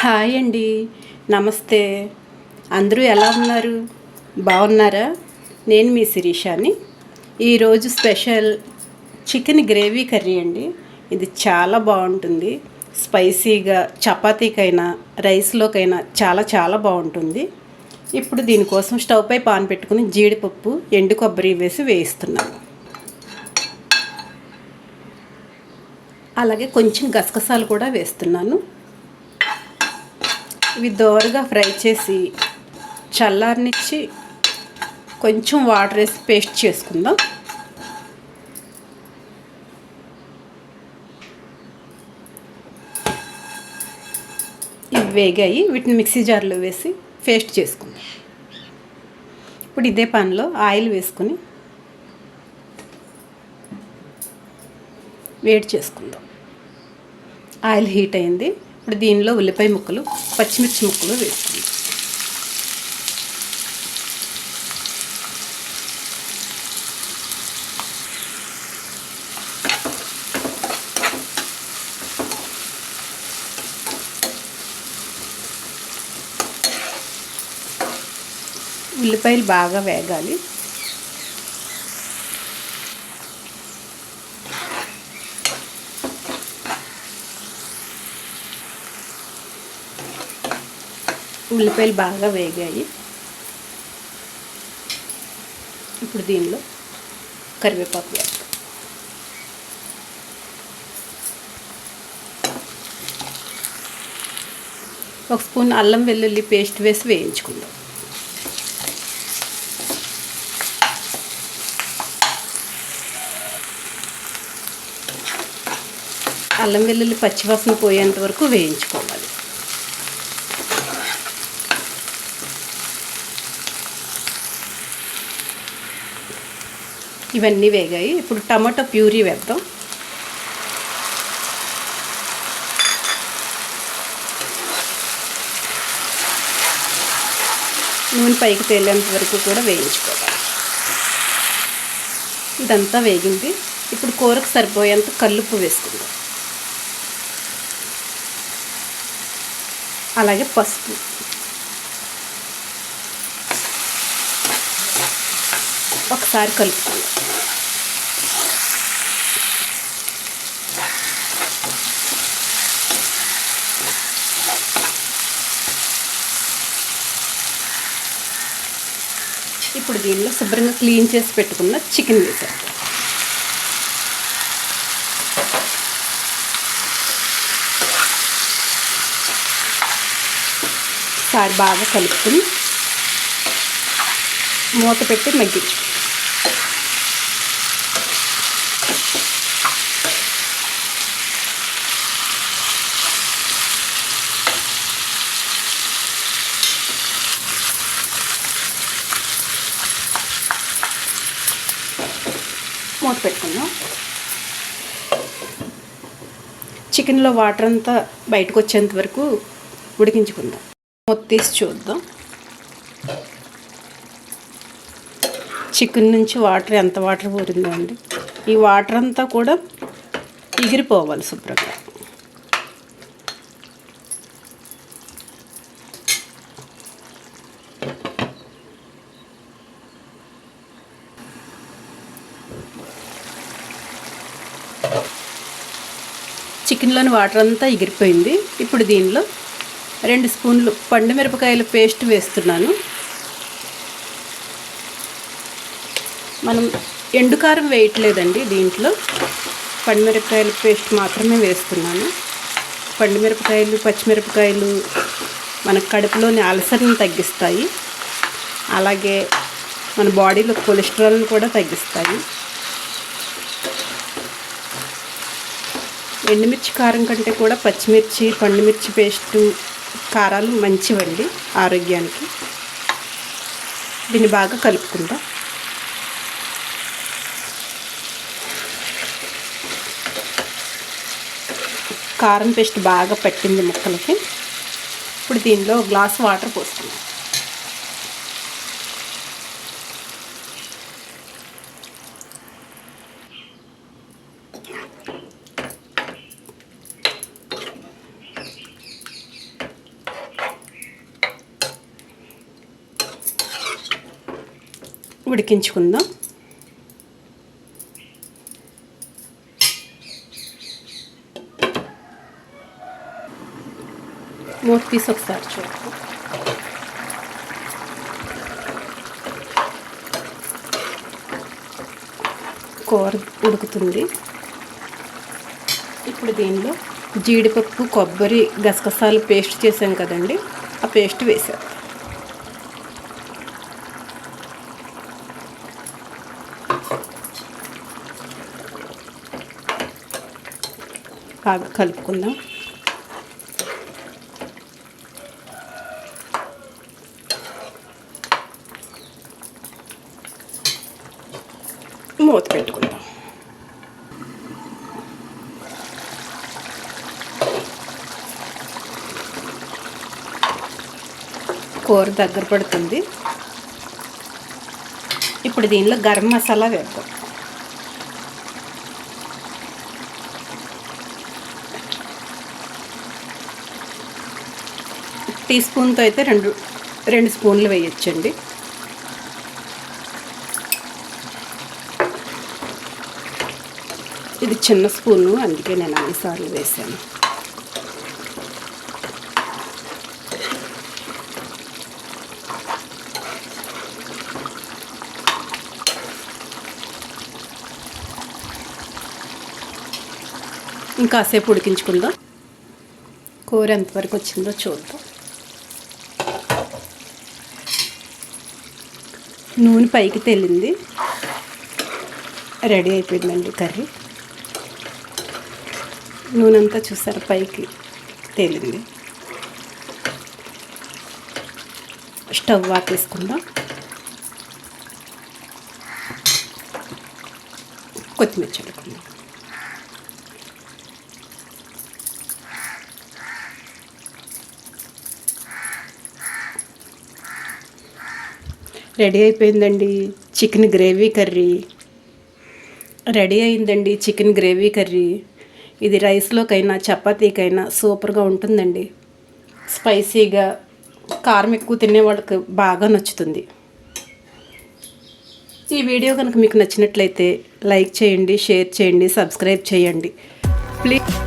Hi అండి. నమస్తే. అందరూ ఎలా ఉన్నారు? బాగున్నారా? నేను మీ శిరీషాని. ఈరోజు స్పెషల్ చికెన్ గ్రేవీ కర్రీ అండి. ఇది చాలా బాగుంటుంది. స్పైసీగా చపాతీకైనా రైస్లోకైనా చాలా చాలా బాగుంటుంది. ఇప్పుడు దీనికోసం స్టవ్పై పాన్ పెట్టుకుని జీడిపప్పు ఎండు కొబ్బరి వేసి వేయిస్తున్నాను. అలాగే కొంచెం గసగసాలు కూడా వేస్తున్నాను. ఇవి దోరగా ఫ్రై చేసి చల్లారనిచ్చి కొంచెం వాటర్ వేసి పేస్ట్ చేసుకుందాం. ఇవి వేగాయి వీటిని మిక్సీ జార్లో వేసి పేస్ట్ చేసుకుందాం. ఇప్పుడు ఇదే పాన్లో ఆయిల్ వేసుకుని వేడి చేసుకుందాం. ఆయిల్ హీట్ అయింది. ఇప్పుడు దీనిలో ఉల్లిపాయ ముక్కలు పచ్చిమిర్చి ముక్కలు వేసుకుందాం ఉల్లిపాయలు బాగా వేగాలి. ఉల్లిపాయలు బాగా వేగాయి. ఇప్పుడు దీనిలో కరివేపాకు వేస్తాం ఒక స్పూన్ అల్లం వెల్లుల్లి పేస్ట్ వేసి వేయించుకుందాం. అల్లం వెల్లుల్లి పచ్చివాసన పోయేంత వరకు వేయించుకోవాలి. ఇవన్నీ వేగాయి. ఇప్పుడు టమాటో ప్యూరీ వేద్దాం. నూనె పైకి తేలేంత వరకు కూడా వేయించుకోవాలి. ఇదంతా వేగింది. ఇప్పుడు కూరకు సరిపోయేంత కల్లుప్పు వేసుకుందాం. అలాగే పసుపు. ఒకసారి కలుపుకుందాం. ఇప్పుడు దీనిలో శుభ్రంగా క్లీన్ చేసి పెట్టుకున్న చికెన్ వేసాం ఒకసారి బాగా కలుపుకుని మూత పెట్టి మగ్గించు మూత పెట్టుకుందాం. చికెన్లో వాటర్ అంతా బయటకు వచ్చేంత వరకు ఉడికించుకుందాం. మూత తీసి చూద్దాం. చికెన్ నుంచి వాటర్ ఎంత వాటర్ ఊరిందో అండి. ఈ వాటర్ అంతా కూడా ఎగిరిపోవాలి శుభ్రంగా. చికెన్లోని వాటర్ అంతా ఎగిరిపోయింది. ఇప్పుడు దీనిలో రెండు స్పూన్లు పండు మిరపకాయల పేస్ట్ వేస్తున్నాను. మనం ఎండుకారం వేయట్లేదండి దీంట్లో. పండుమిరపకాయల పేస్ట్ మాత్రమే వేస్తున్నాను. పండుమిరపకాయలు పచ్చిమిరపకాయలు మన కడుపులోని అలసరిని తగ్గిస్తాయి. అలాగే మన బాడీలో కొలెస్ట్రాల్ని కూడా తగ్గిస్తాయి. ఎండుమిర్చి కారం కంటే కూడా పచ్చిమిర్చి పండుమిర్చి పేస్టు కారాలు మంచివండి ఆరోగ్యానికి. దీన్ని బాగా కలుపుకుందాం. కారం పేస్ట్ బాగా పట్టింది ముక్కలకి. ఇప్పుడు దీనిలో గ్లాస్ వాటర్ పోస్తుంది ఉడికించుకుందాం. మూత తీసి ఒకసారి చూద్దాం. కూర ఉడుకుతుంది. ఇప్పుడు దీనిలో జీడిపప్పు కొబ్బరి గసగసాలు పేస్ట్ చేసాం కదండి. ఆ పేస్ట్ వేసాం బాగా కలుపుకుందాం. మూత పెట్టుకుందాం. కూర దగ్గర పడుతుంది. ఇప్పుడు దీనిలో గరం మసాలా వేద్దాం. టీ స్పూన్తో అయితే రెండు రెండు స్పూన్లు వేయచ్చండి. ఇది చిన్న స్పూను అందుకే నేను అన్నిసార్లు వేసాను. ఇంకాసేపు ఉడికించుకుందాం. కూర ఎంతవరకు వచ్చిందో చూద్దాం. నూనె పైకి తేలింది. రెడీ అయిపోయిందండి కర్రీ. నూనె అంతా చూసారు పైకి తేలింది. స్టవ్ ఆపేసుకుందాం. కొత్తిమీర చల్లుకుందాం. రెడీ అయిపోయిందండి చికెన్ గ్రేవీ కర్రీ. రెడీ అయిందండి చికెన్ గ్రేవీ కర్రీ. ఇది రైస్లోకైనా చపాతీకైనా సూపర్గా ఉంటుందండి. స్పైసీగా కారం ఎక్కువ తినే వాళ్ళకి బాగా నచ్చుతుంది. ఈ వీడియో కనుక మీకు నచ్చినట్లయితే లైక్ చేయండి షేర్ చేయండి సబ్స్క్రైబ్ చేయండి. ప్లీజ్